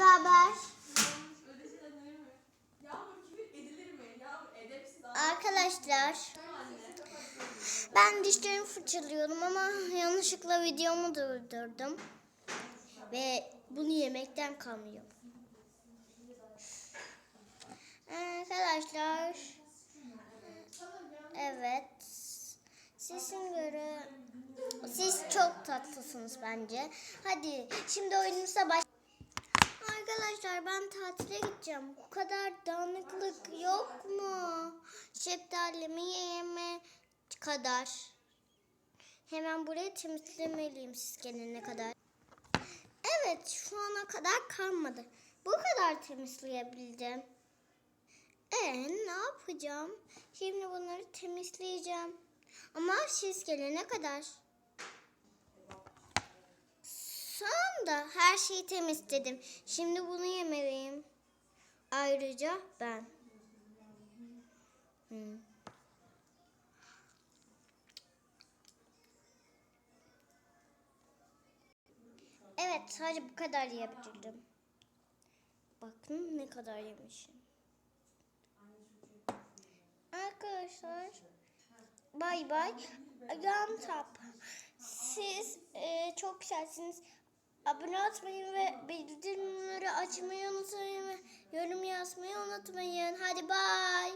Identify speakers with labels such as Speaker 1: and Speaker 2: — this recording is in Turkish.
Speaker 1: abi.
Speaker 2: Arkadaşlar ben dişlerimi fırçalıyorum ama yanlışlıkla videomu durdurdum. Ve bunu yemekten kalmıyor. Arkadaşlar evet sizin göre siz çok tatlısınız bence. Hadi şimdi oyunumuza baş. Arkadaşlar ben tatile gideceğim. Bu kadar dağınıklık yok mu? Şeftalimi yeme kadar. Hemen burayı temizlemeliyim siz gelene kadar. Evet şu ana kadar kalmadı. Bu kadar temizleyebildim. E ne yapacağım? Şimdi bunları temizleyeceğim. Ama siz gelene kadar. Sonunda her şeyi temizledim. Şimdi bunu yemeliyim. Ayrıca ben. Hmm. Evet sadece bu kadar yiyebildim. Bakın ne kadar yemişim. Arkadaşlar bay bay. Yan tap. Siz e, çok güzelsiniz. Abone olmayı ve bildirimleri açmayı unutmayın ve yorum yazmayı unutmayın. Hadi bay.